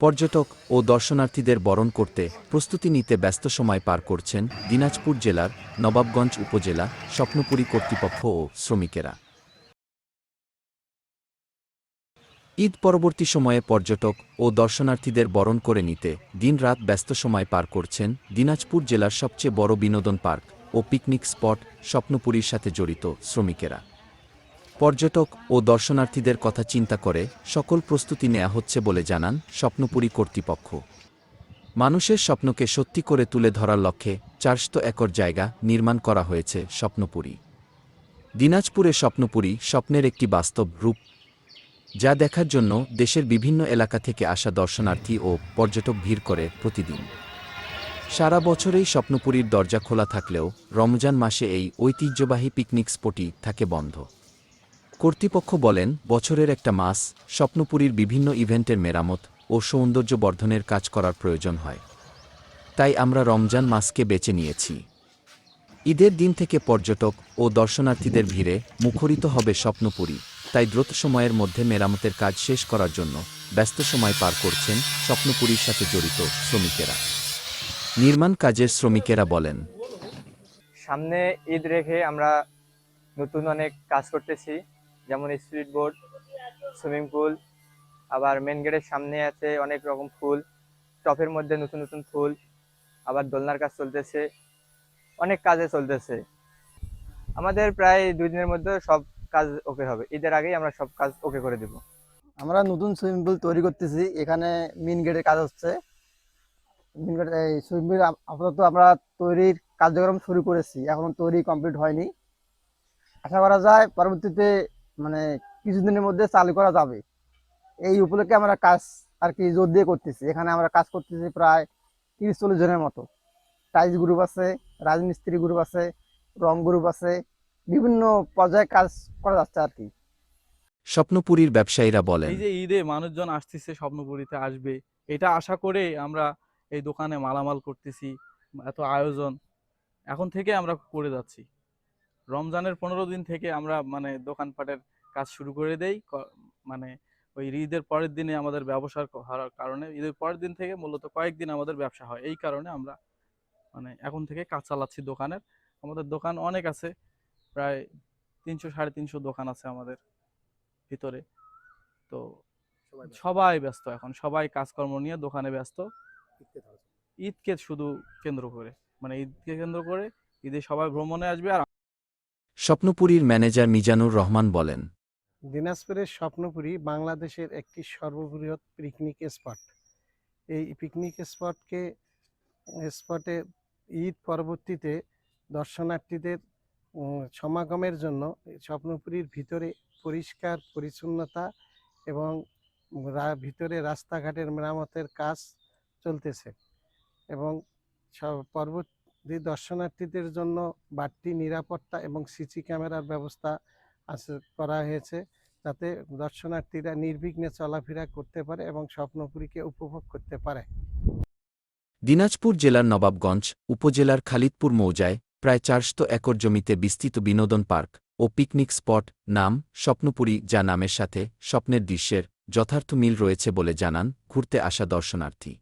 পর্যটক ও দর্শনার্থীদের বরণ করতে প্রস্তুতি নিতে ব্যস্ত সময় পার করছেন দিনাজপুর জেলার নবাবগঞ্জ উপজেলা স্বপ্নপুরী কর্তৃপক্ষ ও শ্রমিকেরা। ঈদ পরবর্তী সময়ে পর্যটক ও দর্শনার্থীদের বরণ করে নিতে দিনরাত ব্যস্ত সময় পার করছেন দিনাজপুর জেলার সবচেয়ে বড় বিনোদন পার্ক ও পিকনিক স্পট স্বপ্নপুরীর সাথে জড়িত শ্রমিকেরা। পর্যটক ও দর্শনার্থীদের কথা চিন্তা করে সকল প্রস্তুতি নেওয়া হচ্ছে বলে জানান স্বপ্নপুরী কর্তৃপক্ষ। মানুষের স্বপ্নকে সত্যি করে তুলে ধরার লক্ষ্যে চারশো একর জায়গা নির্মাণ করা হয়েছে স্বপ্নপুরী। দিনাজপুরে স্বপ্নপুরী স্বপ্নের একটি বাস্তব রূপ, যা দেখার জন্য দেশের বিভিন্ন এলাকা থেকে আসা দর্শনার্থী ও পর্যটক ভিড় করে প্রতিদিন। সারা বছরেই স্বপ্নপুরীর দরজা খোলা থাকলেও রমজান মাসে এই ঐতিহ্যবাহী পিকনিক স্পটই থাকে বন্ধ। কর্তৃপক্ষ বলেন, বছরের একটা মাস স্বপ্নপুরীর বিভিন্ন ইভেন্টের মেরামত ও সৌন্দর্য বর্ধনের কাজ করার প্রয়োজন হয়। তাই আমরা রমজান মাসকে বেছে নিয়েছি। ঈদের দিন থেকে পর্যটক ও দর্শনার্থীদের ভিড়ে মুখরিত হবে স্বপ্নপুরী। তাই দ্রুত সময়ের মধ্যে মেরামতের কাজ শেষ করার জন্য ব্যস্ত সময় পার করছেন স্বপ্নপুরীর সাথে জড়িত শ্রমিকেরা। নির্মাণ কাজের শ্রমিকেরা বলেন, সামনে ঈদ রেখে আমরা নতুন অনেক কাজ করতেছি। যেমন স্পিড বোর্ড সুইমিং পুল আবার মেন গেটের সামনে আছে অনেক রকম ফুল টপের মধ্যে নতুন নতুন ফুল, আবার দোলনার কাজ চলতেছে, অনেক কাজে চলতেছে। আমাদের প্রায় দুই দিনের মধ্যে সব কাজ ওকে হবে। ঈদের আগেই আমরা সব কাজ ওকে করে দেব। আমরা নতুন সুইমিং পুল তৈরি করতেছি। এখানে মেন গেটের কাজ হচ্ছে। মিন গেট এই সুইমিং পুল আপাতত আমরা তৈরির কার্যক্রম শুরু করেছি। এখনও তৈরি কমপ্লিট হয়নি। আশা করা যায় পরবর্তীতে মানে কিছুদিনের মধ্যে চালু করা যাবে। এই উপলক্ষে আমরা কাজ আর কি জোর দিয়ে করতেছি। এখানে আমরা কাজ করতেছি প্রায় তিরিশ চল্লিশ জনের মতো। টাইলস গ্রুপ আছে রাজমিস্ত্রি গ্রুপ আছে রং গ্রুপ আছে বিভিন্ন পর্যায়ে কাজ করা যাচ্ছে আর কি। স্বপ্নপুরীর ব্যবসায়ীরা বলেন এই যে ঈদে মানুষজন আসতেছে স্বপ্নপুরীতে আসবে এটা আশা করে আমরা এই দোকানে মালামাল করতেছি এত আয়োজন। এখন থেকে আমরা করে যাচ্ছি। রমজানের পনেরো দিন থেকে আমরা মানে দোকানপাটের কাজ শুরু করে দেই। মানে ওই ঈদের পরের দিনে আমাদের ব্যবসার হওয়ার কারণে ঈদের পরের দিন থেকে মূলত কয়েকদিন আমাদের ব্যবসা হয়। এই কারণে আমরা মানে এখন থেকে কাজ চালাচ্ছি দোকানের। আমাদের দোকান অনেক আছে প্রায় তিনশো সাড়ে তিনশো দোকান আছে আমাদের ভিতরে। তো সবাই ব্যস্ত। এখন সবাই কাজকর্ম নিয়ে দোকানে ব্যস্ত। ঈদকে শুধু কেন্দ্র করে মানে ঈদকে কেন্দ্র করে ঈদে সবাই ভ্রমণে আসবে আর স্বপ্নপুরীর ম্যানেজার মিজানুর রহমান বলেন, দিনাজপুরের স্বপ্নপুরী বাংলাদেশের একটি সর্ববৃহৎ পিকনিক স্পট। এই পিকনিক স্পটকে, স্পটে ঈদ পরবর্তীতে দর্শনার্থীদের সমাগমের জন্য স্বপ্নপুরীর ভিতরে পরিষ্কার পরিচ্ছন্নতা এবং ভিতরে রাস্তাঘাটের মেরামতের কাজ চলতেছে এবং সব পরবর্তী দর্শনার্থীদের জন্য বাড়তি নিরাপত্তা এবং সিসি ক্যামেরার ব্যবস্থা আছে, করা হয়েছে যাতে দর্শনার্থীরা নির্বিঘ্নে চলাফেরা করতে পারে এবং স্বপ্নপুরীকে উপভোগ করতে পারে। দিনাজপুর জেলার নবাবগঞ্জ উপজেলার খালিদপুর মৌজায় প্রায় চারশো একর জমিতে বিস্তৃত বিনোদন পার্ক ও পিকনিক স্পট নাম স্বপ্নপুরী যা নামের সাথে স্বপ্নের দৃশ্যের যথার্থ মিল রয়েছে বলে জানান ঘুরতে আসা দর্শনার্থী।